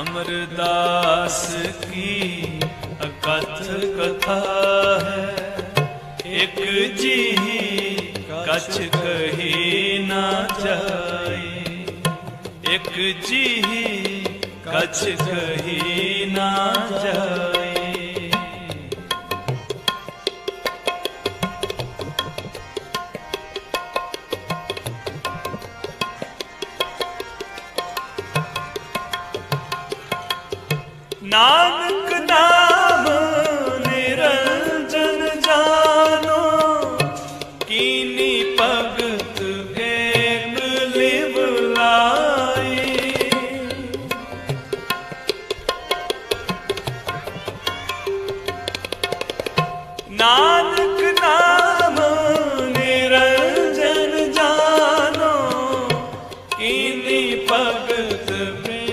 ਅਮਰਦਾਸ ਕੀ ਅਕਥ ਕਥਾ ਹੈ ਇੱਕ ਜੀ ਕਛ ਕਹੀ ਨਾ ਜਾਏ ਇਕ ਜੀ ਕਛ ਕਹੀ ਨਾਨਕ ਨਾਮ ਨਿਰੰਜਨ ਜਾਨੋ, ਕੀਨੀ ਭਗਤ ਏਕ ਲਿਵ ਲਾਈ। ਨਾਨਕ ਨਾਮ ਨਿਰੰਜਨ ਜਾਨੋ, ਕੀਨੀ ਭਗਤ